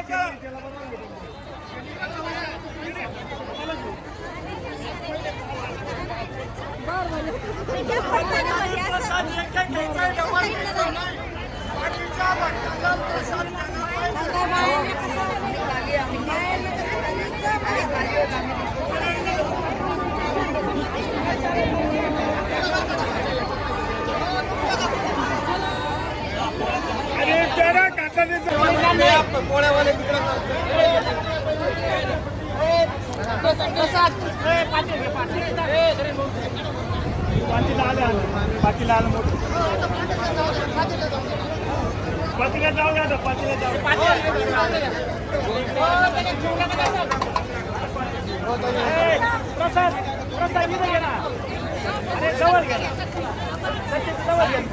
पाचीला आले आले आलं मोठं पाचीला जाऊ द्या आता, जाऊ प्रसाद प्रसाद इथं गेला अरे जवळ गेला जवळ गेला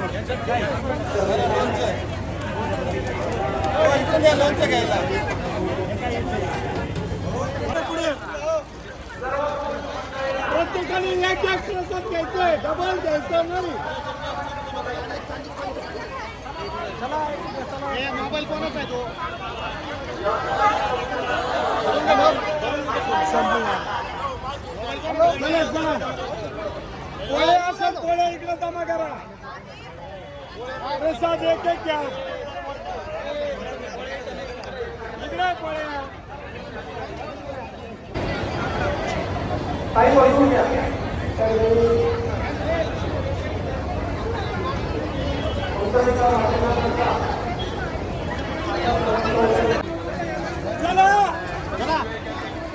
प्रत्येकाने एक एक प्रसाद घ्यायचे डबल घ्यायचं नाही. मोबाईल कोणाचा आहे तो? असेल इकडे जमा करा. प्रसाद एक एक घ्या.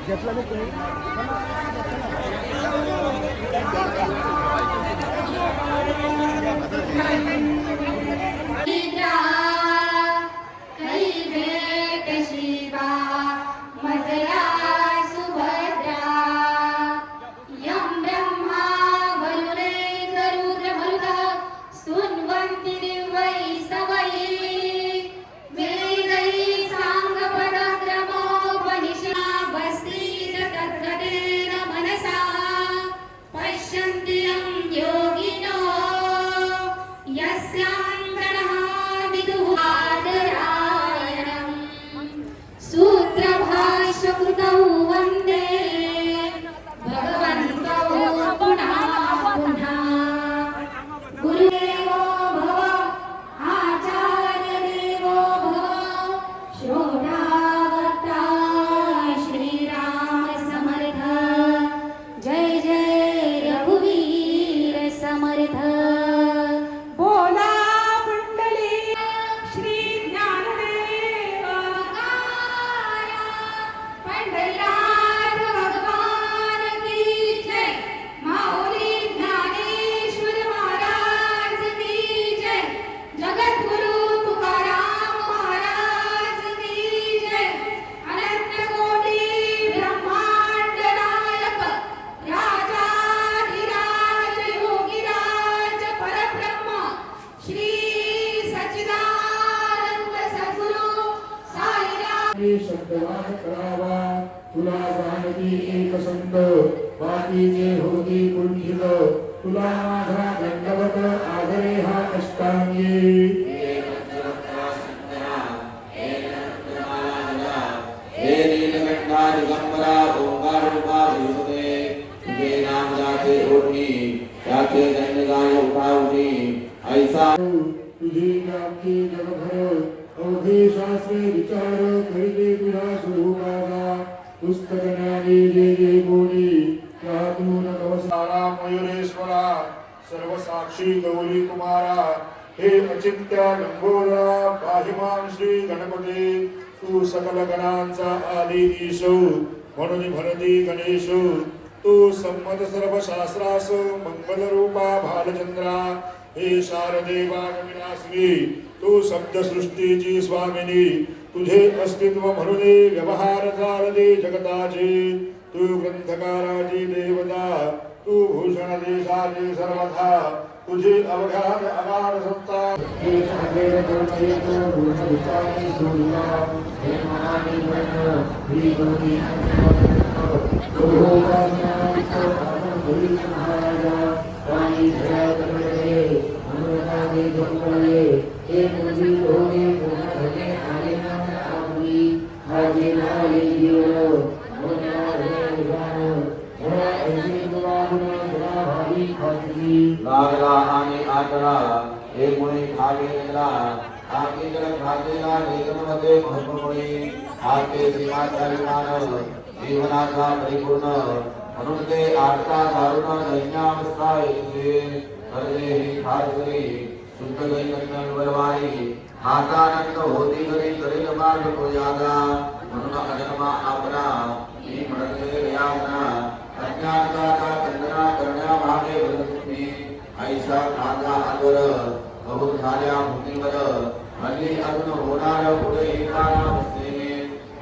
घेतला नाही तुम्ही साईराम शब्दवाद करावा तुला जाणती एक संत बाकीचे होती कुंठित तुला माझा दंडवत आदरे हा अष्टांगी हे नीलकंठा दिगंबरा ओंकार रूपा विभुते तुझे नाम जाचे ओढणी त्याचे दंडगाय उठावणी ऐसा तुझी व्याप्ती जगभर अवघे शास्त्रे विचार कळले तुझ्या स्वरूपाचा पुस्तक ज्ञानी जे जे कोणी त्यातून कवसारा मयुरेश्वरा सर्वसाक्षी गौरी कुमारा हे अचिंत्य लंबोदरा पाहिमाम श्री गणपती तू सकल गणांचा आदी ईश म्हणून भरती गणेश तू संमत सर्व शास्त्रास मंगल रूपा भालचंद्रा हे शारदे वागविनाशिनी तू शब्द स्वामिनी तुझे अस्तित्व म्हणून व्यवहार चालदे जगताचे. तू ग्रंथकाराची देवता तू भूषण देशाचे सर्वथा. तुझे अवघात अगाध सत्ता. हे गंगळे मुली आले लागला आणि आटला एक मुळे गेला आगे घातलेला खागेला निगममध्ये आगे सीमाचारी मानव जीवनाचा परिपूर्ण. म्हणून ते आता दारुण दैन्यावस्था येते. कर्जे ही खास करी होती करील मार्ग तो यादा। म्हणून अजन्मा आपला मी यावना करण्या मागे ऐसा खाजा आदर बहुत झाल्या भूमीवर। हल्ली अजून होणार पुढे असते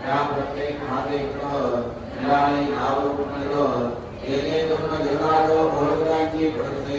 त्या प्रत्येक खाते निराळे आवड गेले दोन जगात पडते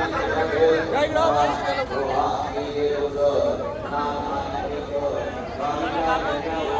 Thank you.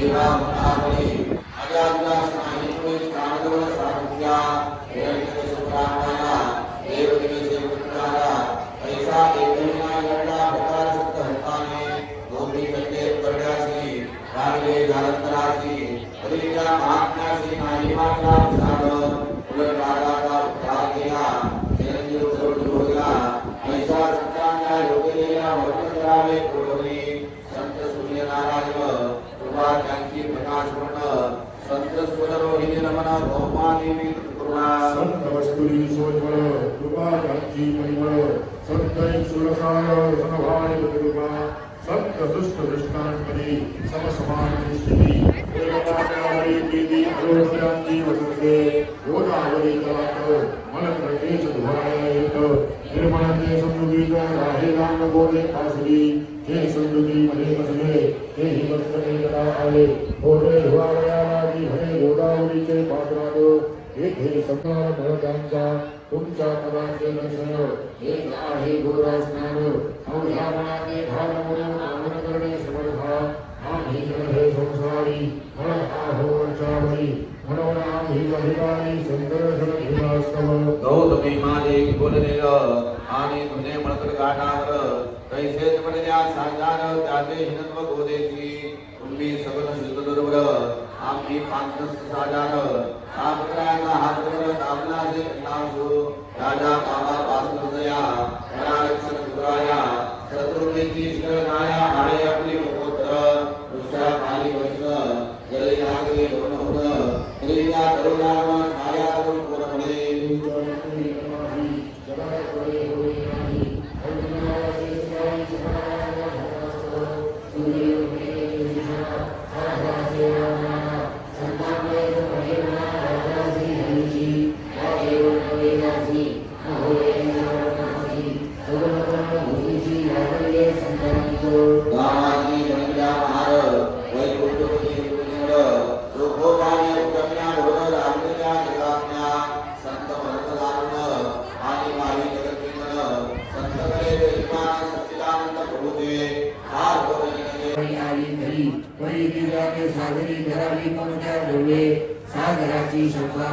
Imam संत वस्तुरी सोजवळ कृपा त्यांची परिमळ संत सुरसाय समभाय कृपा संत दुष्ट दृष्टांतरी समसमान निश्चिती देवतांची प्रीती अरोग्यांची वसंते गोदावरी तलात मन प्रदेश धुवाय येत। निर्मळते समृद्धीत राहे राम पासरी हे समृद्धी मध्ये बसले हे ही वस्त्र एकदा आले धुवावया येथे सकाळ भरतांचा तुमच्या पदाचे दर्शन हेच आहे गुरुराज स्नान अवघ्या मनाने भाव म्हणून आमन करणे समर्था. आम्ही हे संसारी फळ आहो म्हणून आम्ही अधिकारी संदर्शन घेणास्तव गौतमी माझे बोललेल आणि तुझे मळकट गाठावर. कैसे पडल्या साजार त्याचे हिनत्व गोदेशी. तुम्ही सगळ शुद्ध दुर्बळ आम्ही पांच साजार सापत्राचा हात करत आपला जे राजा बाबा पासूया शत्रुपैकी शरणाया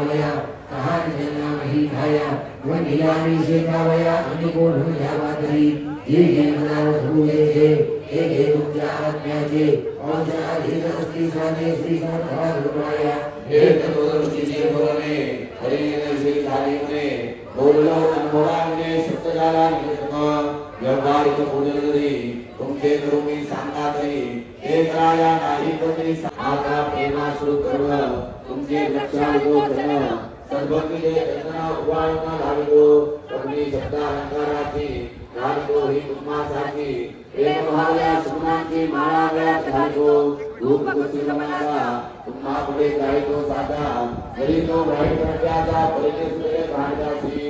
शंकावया तहान त्यांना नाही खाया व निलामी शेकावया आणि कोण घ्यावा तरी जे घे मनावर धुळे घे हे घे तुमच्या आत्म्याचे औषध अधिक असती स्वाने श्री समर्था कृपाया एक दृष्टीचे बोलणे हरिने श्री झालीने बोललो अनुभवाने शब्द झाला व्यवहार इथं पूजन जरी तुमचे करू मी सांगा तरी हे कराया नाही तरी आता प्रेमा सुरू करू तुमचे लक्षात गो करण सर्वकिले रचना उभारणा लाविलो तुम्ही शब्द अलंकाराची लाविलो ही तुम्हासाठी प्रेम सुमनांची माळा घालितो. धूप कुसुम मनाचा तुम्हा पुढे साधा. जरी तो वाईट परिचय भांडाची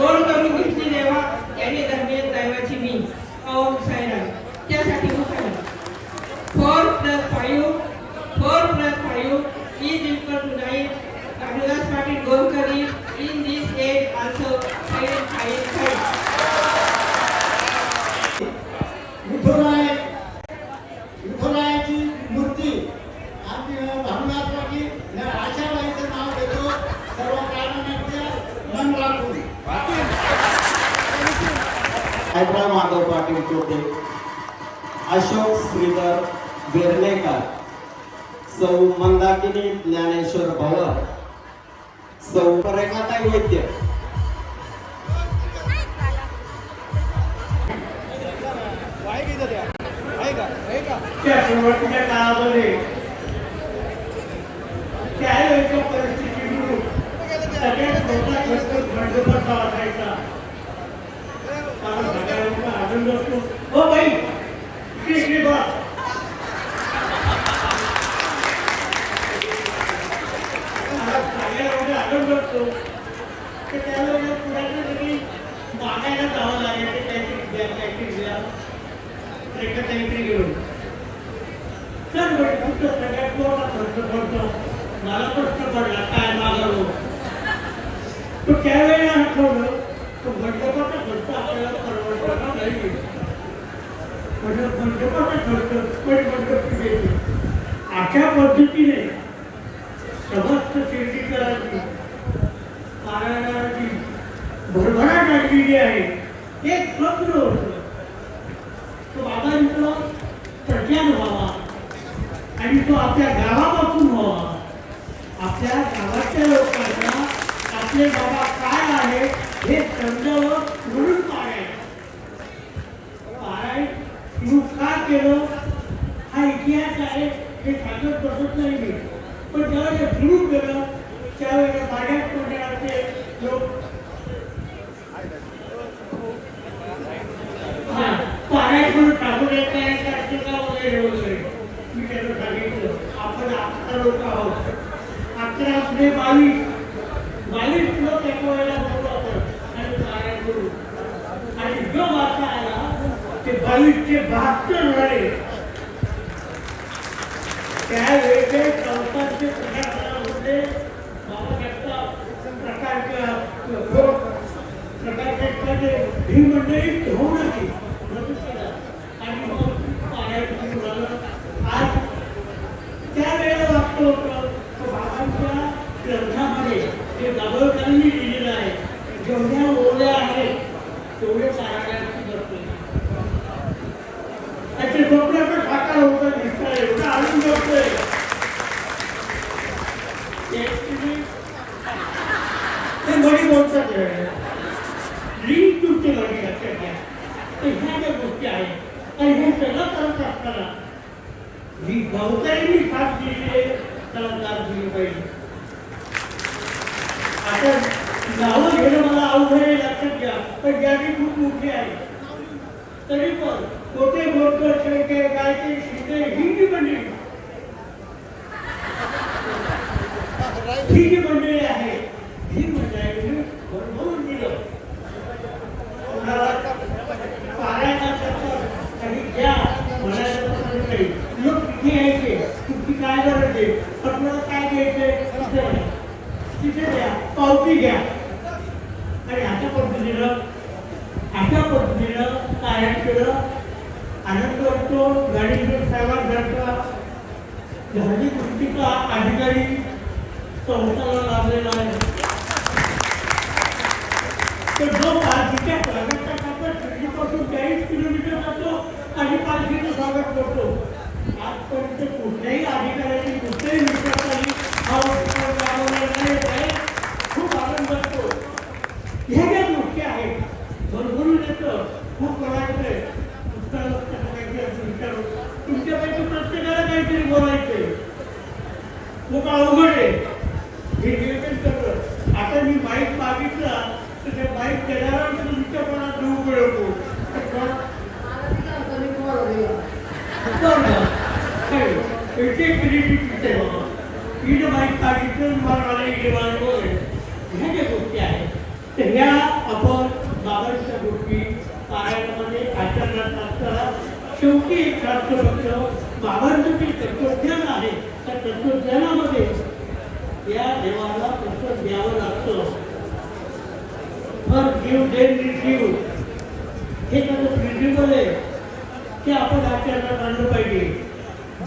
ठेवा गोड करून माधव होते. अशोक श्रीधर बेर्णेकर सौ मंदाकिनी ज्ञानेश्वर भवर सौ रेखाताई वैद्य. त्या सुरुवातीच्या काळामध्ये त्यावेळेच्या परिस्थितीतून सगळ्यात मोठा खर्च म्हणजे खंडोबाचा असायचा सगळ्यांचा आनंद असतो हो बाई. इकडे इकडे बघा. मला सगळ्यामध्ये त्यावेळेला सगळी मागायला जावं लागायचं काहीतरी द्या काहीतरी द्या एका काहीतरी घेऊन. सर तुमचं सगळ्यात मोठा खर्च पडतो. मला प्रश्न पडला काय मागावं तो त्यावेळेला आठवलं तो मंडपाचा खर्च आपल्याला परवडतो नाही म्हणजे मंडपाचा खर्च पण मंडप घ्यायचे अशा पद्धतीने समस्त शिर्डीकरांची पारायणाची भरभराट आणलेली आहे. एक स्वप्न होतं. तो बाबांचा प्रचार व्हावा. आणि तो आपल्या गावापासून व्हावा. आपल्या गावाच्या लोकांना आपले बाबा काय आहे हे समजावं म्हणून पारायण पारायण का केलं हा इतिहास आहे हे सांगत बसत नाही मी. पण जेव्हा ते सुरू केलं त्यावेळेला मंडळाचे लोक पारायण म्हणून टाकून येत नाही का वगैरे वगैरे मी त्यांना सांगितलं आपण अकरा लोक आहोत. अकरा असले बावीस. बावीस लोक एका वेळेला बोलू आपण आणि पारायण करू आणि जो वाचा आला ते बावीसचे बहात्तर झाले त्यावेळेचे संस्थांचे होते. बाबा जगताप प्रकारच्या प्रकारचे ही मंडळी होऊन आणि मग पारायण आज त्यावेळेला वाटतं होतं बाबांच्या ग्रंथामध्ये ते दाभोळकरांनी लिहिलेलं आहे जेवढ्या ओल्या आहेत तेवढे पारायणाची करतो त्याचे स्वप्नाचं साकार होतं दिसतंय एवढं आनंद होतोय ते मणी लिंक तुमचे मणी लक्षात घ्या तर ह्या ज्या गोष्टी आहेत आणि हे सगळं करत असताना जी गवताईंनी साथ दिली त्याला दाद दिली पाहिजे आता नावं घेणं मला अवघड आहे लक्षात घ्या पण यादी खूप मोठी आहे तरी पण कोठे बोलकर शेळके गायके शिंदे ही जी मंडळी ही जी मंडळी आहे ही मंडळी भरभरून दिलं कोणाला पारायणाचं काही द्या म्हणायला तसं नाही लोक तिथे यायचे तुमची काय गरज आहे आपल्याला काय घ्यायचंय तिथे द्या. तिथे द्या पावती घ्या आणि अशा पद्धतीनं अशा पद्धतीनं कार्य केलं आनंद वाटतो गाडी साहेबांसारखा झाली गोष्टीचा अधिकारी संस्थाला लाभलेला आहे तर जो पालखीच्या स्वागताचा आपण शिर्डीपासून चाळीस किलोमीटर जातो आणि पालखीचं स्वागत करतो आजपर्यंत कुठल्याही अधिकाऱ्याची कुठल्याही विचारताली हा उत्सव राबवलेला नाही आहे. खूप आनंद वाटतो ह्या ज्या गोष्टी भरभरून येतं खूप वाटतंय पुस्तकाला काहीतरी असं विचारू तुमच्यापैकी प्रत्येकाला काहीतरी बोलायचंय खूप अवघड आहे. हे नियोजन करतं आता मी बाईक मागितला तर त्या बाईक देणारा तुमच्या कोणात देऊ मिळवतो एक बाईक मागितलं मला मला इकडे मागवलं ह्या ज्या गोष्टी आहेत तर ह्या आपण बाबांच्या गोष्टी पारायणामध्ये आचरणात असताना शेवटी एक राष्ट्रपक्ष बाबांचं जे तत्वज्ञान आहे त्या तत्वज्ञाना या देवाला पुस्तक द्यावं लागतं फर गिव देन हे त्याचं प्रिन्सिपल आहे ते आपण आचरणात आणलं पाहिजे.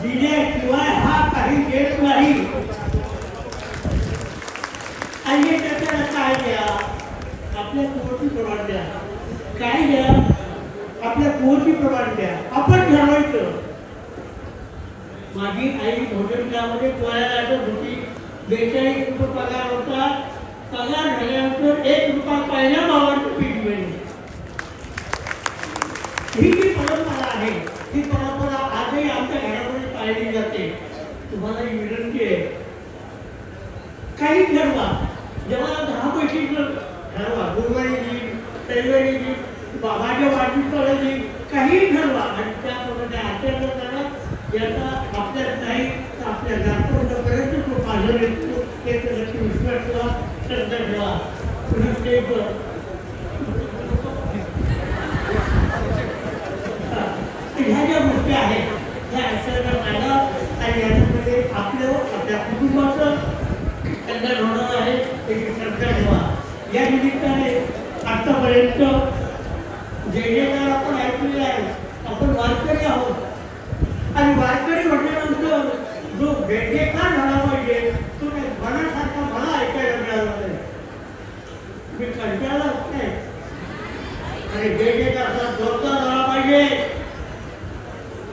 जिण्याशिवाय हा काही देत नाही. आणि हे त्याच्याला काय द्या आपल्या कुवती प्रमाण द्या. काय द्या आपल्या कुवती प्रमाण द्या. आपण ठरवायचं. माझी आई भोजन त्यामध्ये पोळ्या लागत होती. बेचाळीस रुपये पगार होता. पगार झाल्यानंतर एक रुपया पहिल्या भावाचं पीठ मिळेल. ही जी परंपरा आहे ही परंपरा आजही आमच्या घरामध्ये पाळली जाते. तुम्हाला ही विनंती आहे. काही ठरवा. जेव्हा दहा पैसे ठरवा. गुरुवारी देईल रविवारी देईल बाबाच्या माझ्या वाढदिवसाला देईल काही ठरवा. आणि त्याप्रमाणे आचरण करा याचा आपल्या नाही तर आपल्या नागपूरपर्यंत तो पाहिजे येतो ते लक्ष विश्वास श्रद्धा ठेवा पुन्हा ते ह्या ज्या गोष्टी आहेत ह्या आचरणात आल्या आणि याच्यामध्ये आपलं आपल्या कुटुंबाचं कल्याण होणार आहे त्याची श्रद्धा ठेवा या निमित्ताने आतापर्यंत जे जे काय आपण ऐकलेले आहे आपण वारकरी आहोत आणि वारकरी म्हटल्यानंतर जो बेडेकार झाला पाहिजे तो काही मनासारखा मला ऐकायला मिळाला. नाही मी कंटाळला नाही आणि बेडेकार असा जोरदार झाला पाहिजे.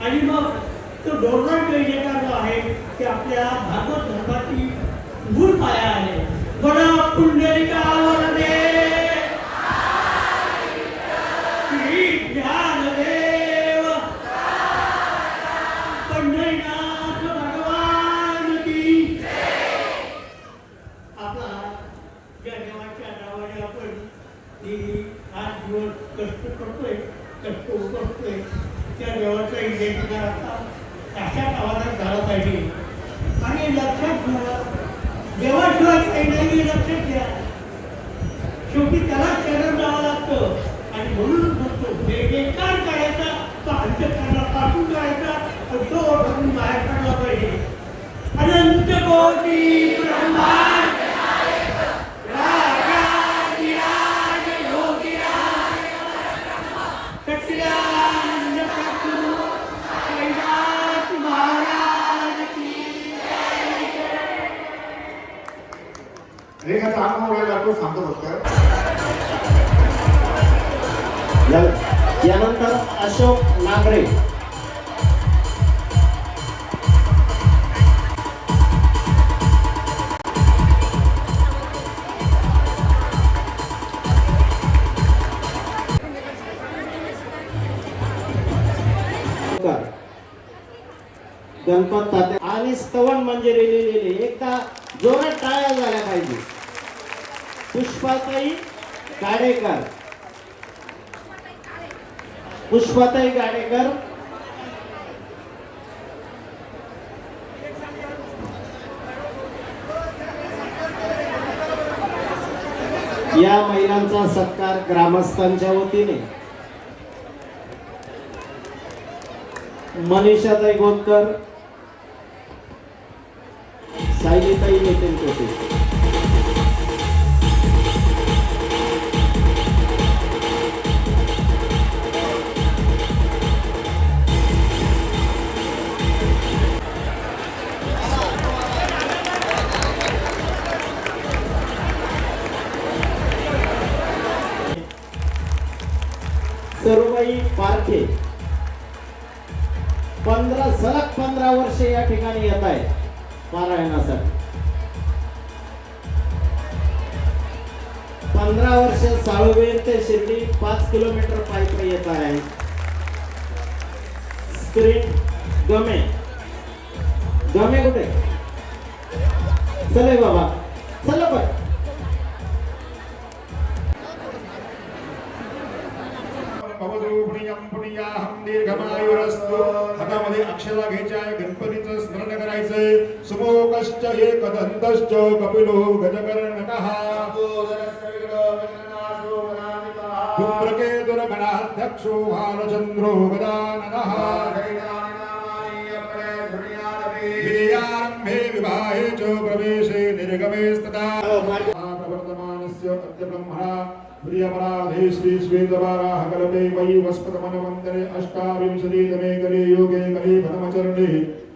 आणि मग तो डोरणार बेडेकार जो आहे ते आपल्या भागवत धर्माची देवाच्या नावाने आपण नेहमी आठ दिवस कष्ट करतोय कष्ट उकरतोय त्या देवाचा इलेक्ट आता अशा आवाजात झाला पाहिजे. आणि लक्षात घ्या देवाशिवाय काही नाही लक्षात घ्या. शेवटी त्याला शरण जावं लागतं. आणि म्हणून म्हणतो बेकार करायचा तो अंतकरणाला पाठवून करायचा तो ओढून बाहेर काढला पाहिजे. अनंत कोटी ब्रह्मा रेखाचा अनुभव आहे तो या- यानंतर अशोक नागरे. गणपत आणि स्तवन म्हणजे लिहिलेले. एकदा जोरात पुष्पाताई गाडेकर. पुष्पाताई गाडेकर. या महिलांचा सत्कार ग्रामस्थांच्या वतीने. मनीषाताई गोतकर. सायलीताई नितीन कोटे दीर्घमायुरस्तु हातामध्ये अक्षरा घ्यायच्या गणपतीचं स्मरण करायचंय. सुमोकश्च एकदंतश्च कपिलो गजकर्णकः. धूम्रकेतुर्गणाध्यक्षो भालचन्द्रो गदाननः विजयारम्भे विवाहे च प्रवेशे निर्गमे स्तदा प्रवर्तमानस्य अद्य ब्रह्मणा प्रियपराधे श्री श्वेतवाराह कल्पे वै वस्पतमनवन्तरे अष्टाविंशतितमे कले योगे कले भरमचरणे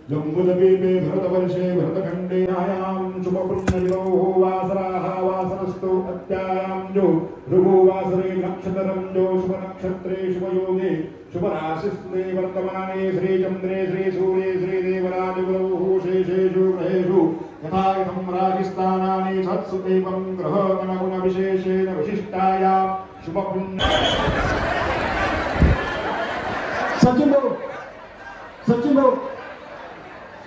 जम्बुदपीपे भरतवर्षे भरतखण्डे नायां शुभपुण्ययोः वासराः वासरस्तु अत्यायां जो ऋगुवासरे नक्षत्रं जो शुभनक्षत्रे शुभयोगे शुभराशिस्ते वर्तमाने श्रीचन्द्रे श्रीसूर्ये श्रीदेवराजगुरौ शेषेषु ग्रहेषु यथा यथं राजिस्थानानि सत्सु एवं ग्रहगणगुणविशेषेण विशिष्टायां शुभपुण्य सचिन भाऊ सचिन भाऊ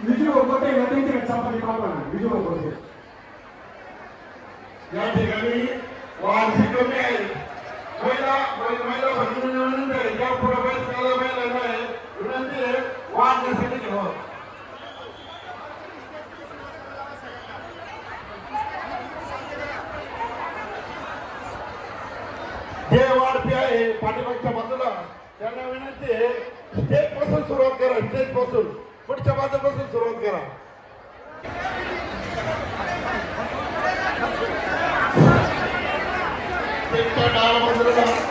विजू मोठे नदीचे चपाती पाहा विजू मोठे या ठिकाणी वार्षिक कमी आहे महिला महिला भगिनीनंतर या पुढे वयस्काला महिला आहे विनंती आहे वाढण्यासाठी घेऊ पाठीमागच्या बाजूला. त्यांना विनंती आहे स्टेजपासून सुरुवात करा स्टेजपासून पुढच्या बाजूपासून सुरुवात करा. डाव्या बाजूला